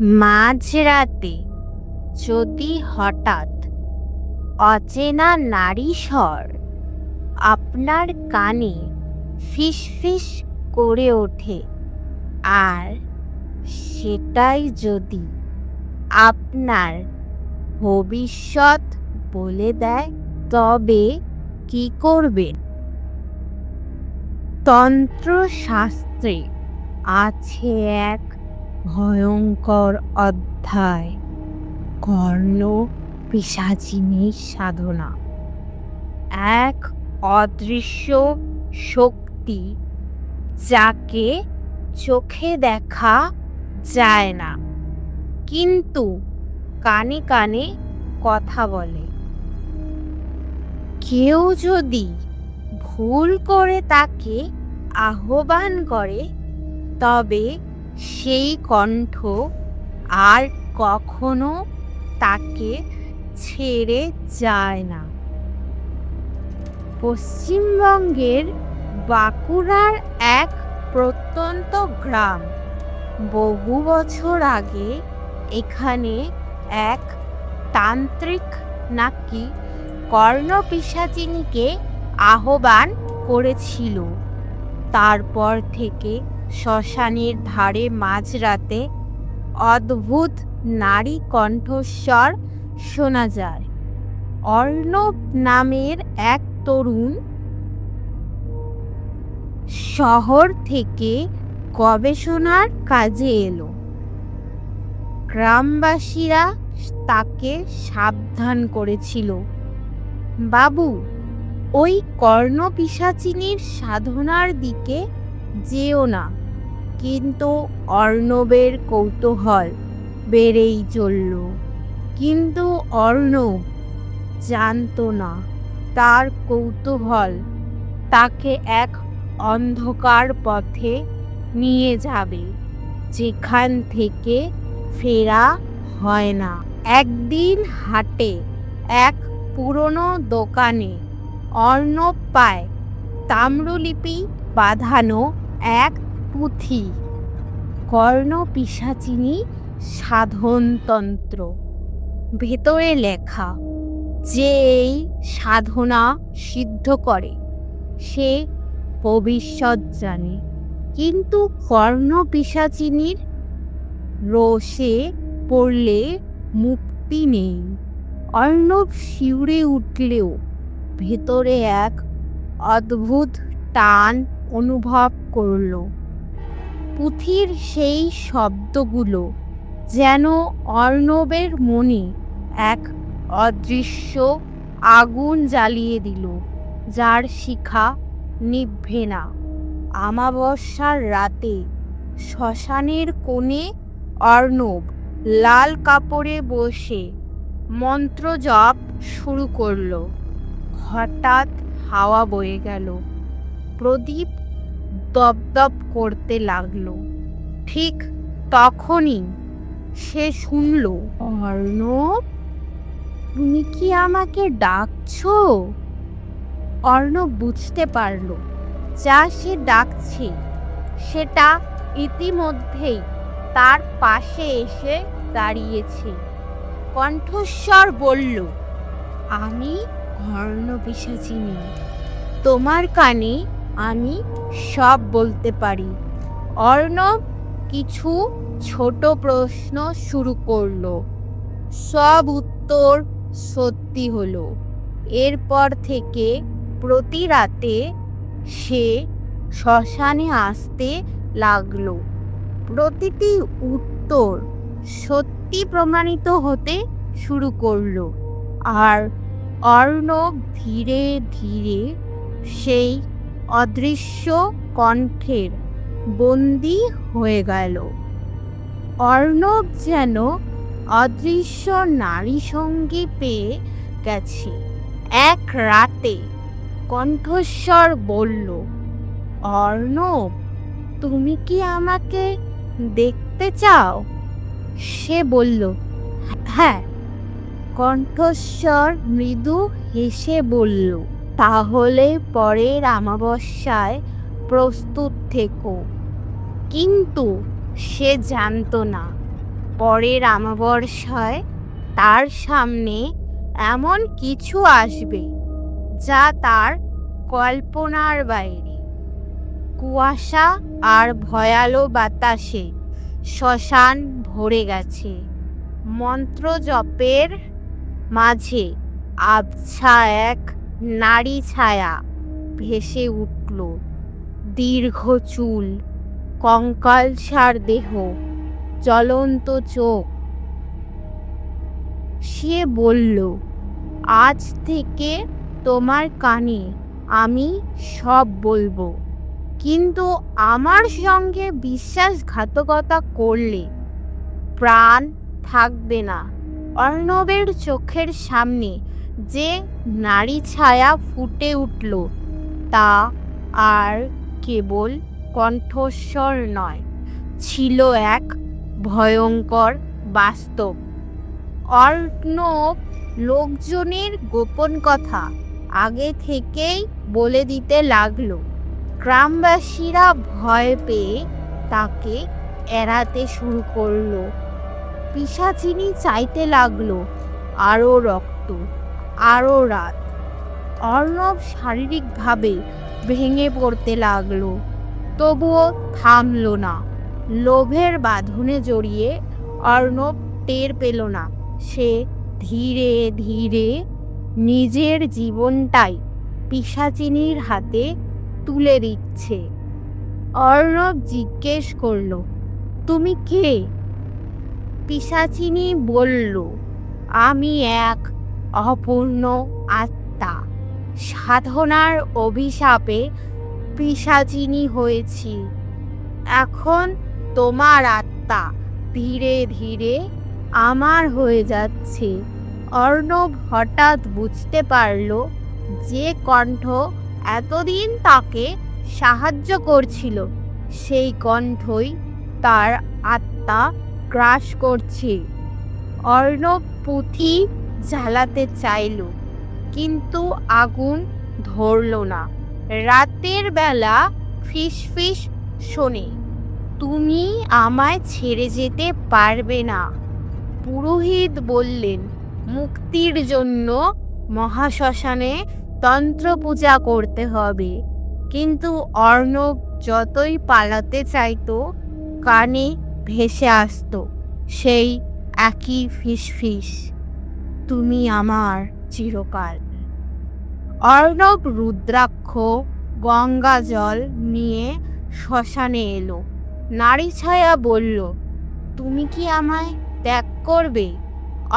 মাঝরাতে যদি হঠাৎ অচেনা নারী স্বর আপনার কানে ফিসফিস করে ওঠে, আর সেটাই যদি আপনার ভবিষ্যৎ বলে দেয়, তবে কি করবেন? তন্ত্রশাস্ত্রে আছে এক ভয়ঙ্কর অধ্যায়। কর্ণ পিসাচিনীর সাধনা। এক অদৃশ্য শক্তি যাকে চোখে দেখা যায় না, কিন্তু কানে কানে কথা বলে। কেউ যদি ভুল করে তাকে আহ্বান করে, তবে সেই কণ্ঠ আর কখনো তাকে ছেড়ে যায় না। পশ্চিমবঙ্গের বাঁকুড়ার এক প্রত্যন্ত গ্রাম বহু বছর আগে এখানে এক তান্ত্রিক নাকি কর্ণপিসাচিনীকে আহ্বান করেছিল। তারপর থেকে শ্মশানের ধারে মাঝরাতে অদ্ভুত নারী কণ্ঠস্বর শোনা যায়। অর্ণব নামের এক তরুণ শহর থেকে গবেষণার কাজে এলো। গ্রামবাসীরা তাকে সাবধান করেছিল। বাবু, ওই কর্ণপিসাচিনীর সাধনার দিকে যেও না। কিন্তু অর্ণবের কৌতূহল বেড়েই চলল। কিন্তু অর্ণব জানতো না, তার কৌতূহল তাকে এক অন্ধকার পথে নিয়ে যাবে, যেখান থেকে ফেরা হয় না। একদিন হাটে এক পুরনো দোকানে অর্ণব পায় তাম্রলিপি বাঁধানো এক পুঁথি কর্ণ পিসাচিনী সাধনতন্ত্র। ভেতরে লেখা, যে এই সাধনা সিদ্ধ করে, সে ভবিষ্যৎ জানে। কিন্তু কর্ণ পিসাচিনীর রোষে পড়লে মুক্তি নেই। অর্ণব শিউরে উঠলেও ভেতরে এক অদ্ভুত টান অনুভব করল। পুঁথির সেই শব্দগুলো যেন অর্ণবের মনে এক অদৃশ্য আগুন জ্বালিয়ে দিল, যার শিখা নিভবে না। আমাবস্যার রাতে শ্মশানের কোণে অর্ণব লাল কাপড়ে বসে মন্ত্র জপ শুরু করল। হঠাৎ হাওয়া বয়ে গেল। প্রদীপ দপদপ করতে লাগল। ঠিক তখনই সে শুনল, অর্ণব, তুমি কি আমাকে ডাকছো? অর্ণব বুঝতে পারল, যা সে ডাকছে, সেটা ইতিমধ্যেই তার পাশে এসে দাঁড়িয়েছে। কণ্ঠস্বর বলল, আমি কর্ণ পিসাচিনি তোমার কানে আমি সব বলতে পারি। অর্ণব কিছু ছোট প্রশ্ন শুরু করল। সব উত্তর সত্যি হলো। এরপর থেকে প্রতি রাতে সে শ্মশানে আসতে লাগল। প্রতিটি উত্তর সত্যি প্রমাণিত হতে শুরু করল। আর অর্ণব ধীরে ধীরে সেই অদৃশ্য কণ্ঠের বন্দি হয়ে গেল। অর্ণব যেন অদৃশ্য নারী সঙ্গী পেয়ে গেছে। এক রাতে কণ্ঠস্বর বলল, অর্ণব, তুমি কি আমাকে দেখতে চাও? সে বলল হ্যাঁ। কণ্ঠস্বর মৃদু হেসে বলল তাহলে পরের আমাবস্যায় প্রস্তুত থেকো। কিন্তু সে জানতো না, পরের আমাবর্ষায় তার সামনে এমন কিছু আসবে যা তার কল্পনার বাইরে। কুয়াশা আর ভয়ালো বাতাসে শ্মশান ভরে গেছে। মন্ত্র জপের মাঝে আবছা এক নারী ছায়া ভেসে উঠল। দীর্ঘ চুল কঙ্কালসার দেহ, জ্বলন্ত চোখ। সে বলল, আজ থেকে তোমার কানে আমি সব বলব। কিন্তু আমার সঙ্গে বিশ্বাসঘাতকতা করলে প্রাণ থাকবে না। অর্ণবের চোখের সামনে যে নারী ছায়া ফুটে উঠল, তা আর কেবল কণ্ঠস্বর নয়, ছিল এক ভয়ঙ্কর বাস্তব। অর্ণব লোকজনের গোপন কথা আগে থেকেই বলে দিতে লাগল। গ্রামবাসীরা ভয় পেয়ে তাকে এড়াতে শুরু করল। পিসাচিনি চাইতে লাগল আরও রক্ত। আরও রাত। অর্ণব শারীরিকভাবে ভেঙে পড়তে লাগল। তবুও থামলো না। লোভের বাঁধনে জড়িয়ে অর্ণব টের পেল না। সে ধীরে ধীরে নিজের জীবনটাই পিসাচিনির হাতে তুলে দিচ্ছে। অর্ণব জিজ্ঞেস করল, তুমি কে? পিসাচিনি বলল, আমি এক অপূর্ণ আত্মা। সাধনার অভিশাপে পিসাচিনি হয়েছি। এখন তোমার আত্মা ধীরে ধীরে আমার হয়ে যাচ্ছে। অর্ণব হঠাৎ বুঝতে পারল যে কণ্ঠ এতদিন তাকে সাহায্য করছিল, সেই কণ্ঠই তার আত্মা গ্রাস করছে। অর্ণব পুঁথি জ্বালাতে চাইল, কিন্তু আগুন ধরল না। রাতের বেলা ফিস ফিস শোনে, তুমি আমায় ছেড়ে যেতে পারবে না। পুরোহিত বললেন, মুক্তির জন্য মহাশ্মশানে তন্ত্র পূজা করতে হবে, কিন্তু অর্ণব যতই পালাতে চাইতো, কানে ভেসে আসতো, সেই একই ফিসফিস তুমি আমার চিরকাল। অর্ণব রুদ্রাক্ষ গঙ্গা জল নিয়ে শ্মশানে এলো। নারী ছায়া বলল, তুমি কি আমায় ত্যাগ করবে?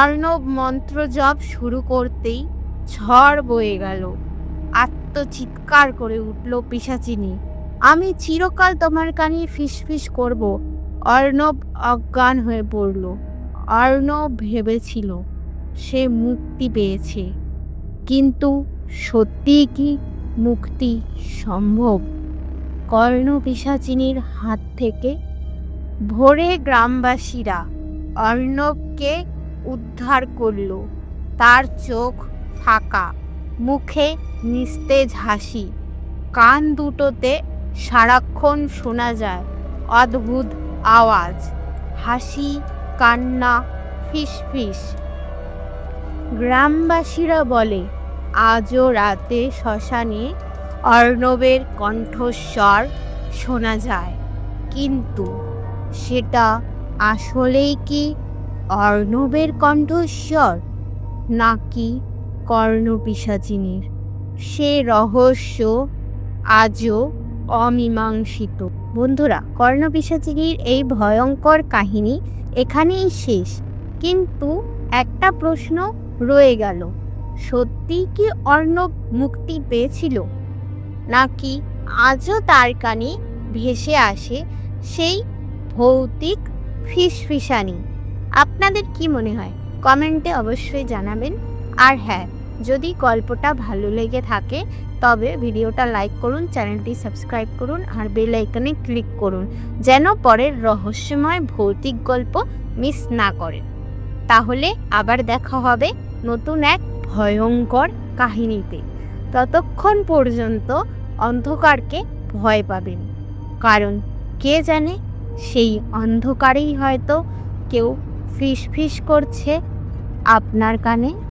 অর্ণব মন্ত্র জপ শুরু করতেই ঝড় বয়ে গেল। আত্মচিৎকার করে উঠল পিসাচিনি, আমি চিরকাল তোমার কানে ফিসফিস করব। অর্ণব অজ্ঞান হয়ে পড়ল। অর্ণব ভেবেছিল সে মুক্তি পেয়েছে। কিন্তু সত্যিই কি মুক্তি সম্ভব? কর্ণ পিসাচিনীর হাত থেকে ভোরে গ্রামবাসীরা অর্ণবকে উদ্ধার করল। তার চোখ ফাঁকা, মুখে নিস্তেজ হাসি। কান দুটোতে সারাক্ষণ শোনা যায় অদ্ভুত আওয়াজ, হাসি, কান্না, ফিসফিস। গ্রামবাসীরা বলে, আজও রাতে শ্মশানে অর্ণবের কণ্ঠস্বর শোনা যায়। কিন্তু সেটা আসলেই কি অর্ণবের কণ্ঠস্বর নাকি কর্ণপিসাচিনীর সে রহস্য আজও অমীমাংসিত। বন্ধুরা কর্ণপিসাচিনীর এই ভয়ঙ্কর কাহিনী এখানেই শেষ। কিন্তু একটা প্রশ্ন রয়ে গেল। সত্যি কি অর্ণব মুক্তি পেয়েছিল? নাকি আজও তার কানে ভেসে আসে সেই ভৌতিক ফিসফিসানি? আপনাদের কি মনে হয়? কমেন্টে অবশ্যই জানাবেন। আর হ্যাঁ যদি গল্পটা ভালো লেগে থাকে, তবে ভিডিওটা লাইক করুন, চ্যানেলটি সাবস্ক্রাইব করুন, আর বেল আইকনে ক্লিক করুন, যেন পরের রহস্যময় ভৌতিক গল্প মিস না করেন। তাহলে আবার দেখা হবে নতুন এক ভয়ঙ্কর কাহিনীতে। ততক্ষণ পর্যন্ত অন্ধকারকে ভয় পাবেন। কারণ কে জানে, সেই অন্ধকারেই হয়তো কেউ ফিস ফিস করছে আপনার কানে।